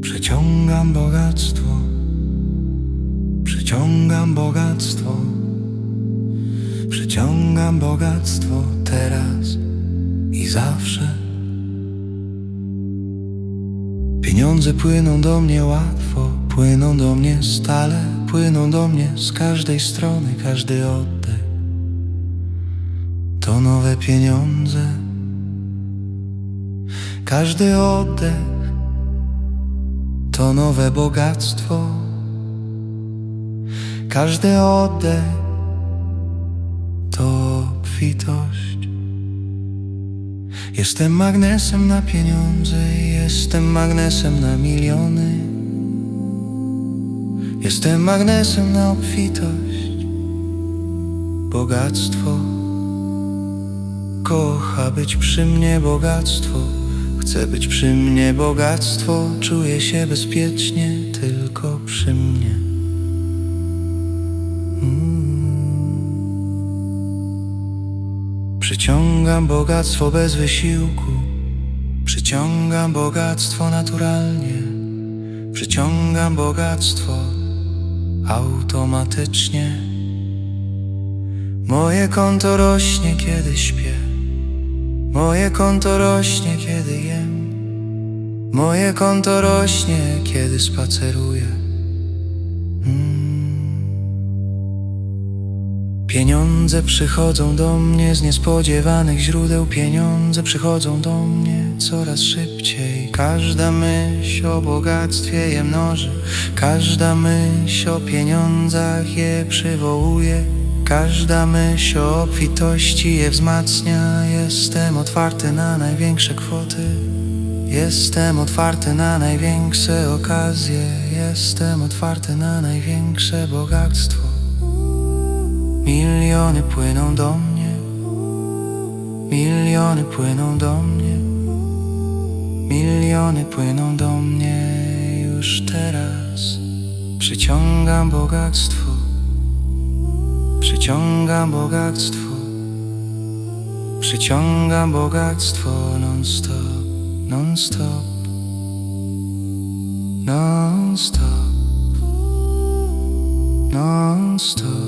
Przeciągam bogactwo, przeciągam bogactwo, przeciągam bogactwo teraz i zawsze. Pieniądze płyną do mnie łatwo, płyną do mnie stale, płyną do mnie z każdej strony, każdy oddech. To nowe pieniądze, każdy oddech to nowe bogactwo. Każdy oddech to obfitość. Jestem magnesem na pieniądze, jestem magnesem na miliony. Jestem magnesem na obfitość, bogactwo. Kocha być przy mnie bogactwo. Chce być przy mnie bogactwo. Czuję się bezpiecznie tylko przy mnie. Przyciągam bogactwo bez wysiłku. Przyciągam bogactwo naturalnie. Przyciągam bogactwo automatycznie. Moje konto rośnie, kiedy śpię. Moje konto rośnie, kiedy jem. Moje konto rośnie, kiedy spaceruję. Pieniądze przychodzą do mnie z niespodziewanych źródeł. Pieniądze przychodzą do mnie coraz szybciej. Każda myśl o bogactwie je mnoży. Każda myśl o pieniądzach je przywołuje. Każda myśl o obfitości je wzmacnia. Jestem otwarty na największe kwoty. Jestem otwarty na największe okazje. Jestem otwarty na największe bogactwo. Miliony płyną do mnie. Miliony płyną do mnie. Miliony płyną do mnie już teraz. Przyciągam bogactwo. Przyciągam bogactwo. Przyciągam bogactwo non-stop, non-stop, non-stop, non-stop.